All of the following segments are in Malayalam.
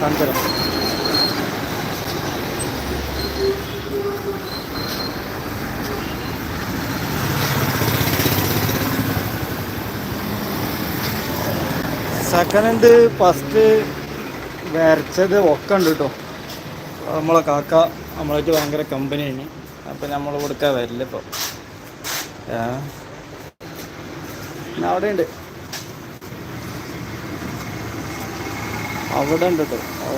കാണിച്ചു സെക്കൻഡ് ഹാൻഡ് ഫസ്റ്റ് വരച്ചത് ഒക്കെ ഉണ്ട് കേട്ടോ നമ്മളെ കാക്ക നമ്മളായിട്ട് ഭയങ്കര കമ്പനിയാണ് അപ്പം നമ്മൾ കൊടുക്കാൻ വരില്ല ഇപ്പോൾ അവിടെ ഉണ്ട് അവിടെ ഉണ്ട് കേട്ടോ ആ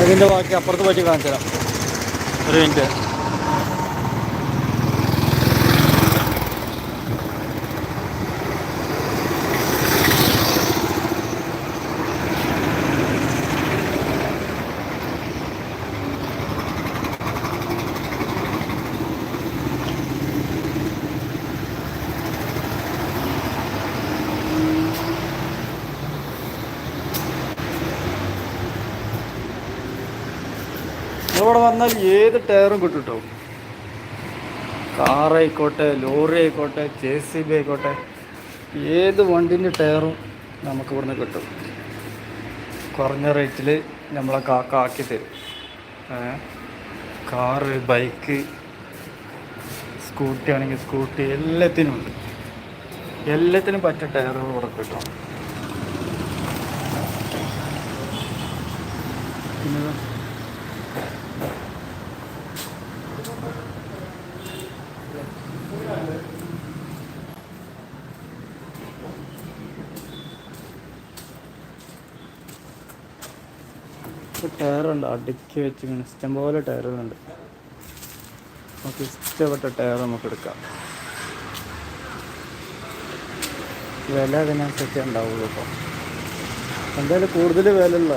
അതിന്റെ ബാക്കി അപ്പുറത്ത് പറ്റി കാണിച്ചു തരാം ഒരു മിനിറ്റ്. ഇവിടെ വന്നാൽ ഏത് ടയറും കിട്ടും കേട്ടോ കാറായിക്കോട്ടെ ലോറി ആയിക്കോട്ടെ ജെ സി ബി ആയിക്കോട്ടെ ഏത് വണ്ടിന്റെ ടയറും നമുക്ക് ഇവിടുന്ന് കിട്ടും. കുറഞ്ഞ റേറ്റിൽ നമ്മളെ കാക്ക ആക്കി തരും? കാറ് ബൈക്ക് സ്കൂട്ടി ആണെങ്കിൽ സ്കൂട്ടി എല്ലാത്തിനും ഉണ്ട്. എല്ലാത്തിനും പറ്റ ടയറുകൾ ഇവിടെ കിട്ടും. പിന്നെ ടയറുണ്ട്. അടുക്കി വെച്ച് ഇഷ്ടംപോലെ ടയറുകളുണ്ട്. നമുക്ക് ഇഷ്ടപ്പെട്ട ടയർ നമുക്ക് എടുക്കാം. വില അതിനനുസരിച്ച് ഉണ്ടാവുള്ളൂ ഇപ്പോൾ എന്തായാലും കൂടുതൽ വില ഉള്ള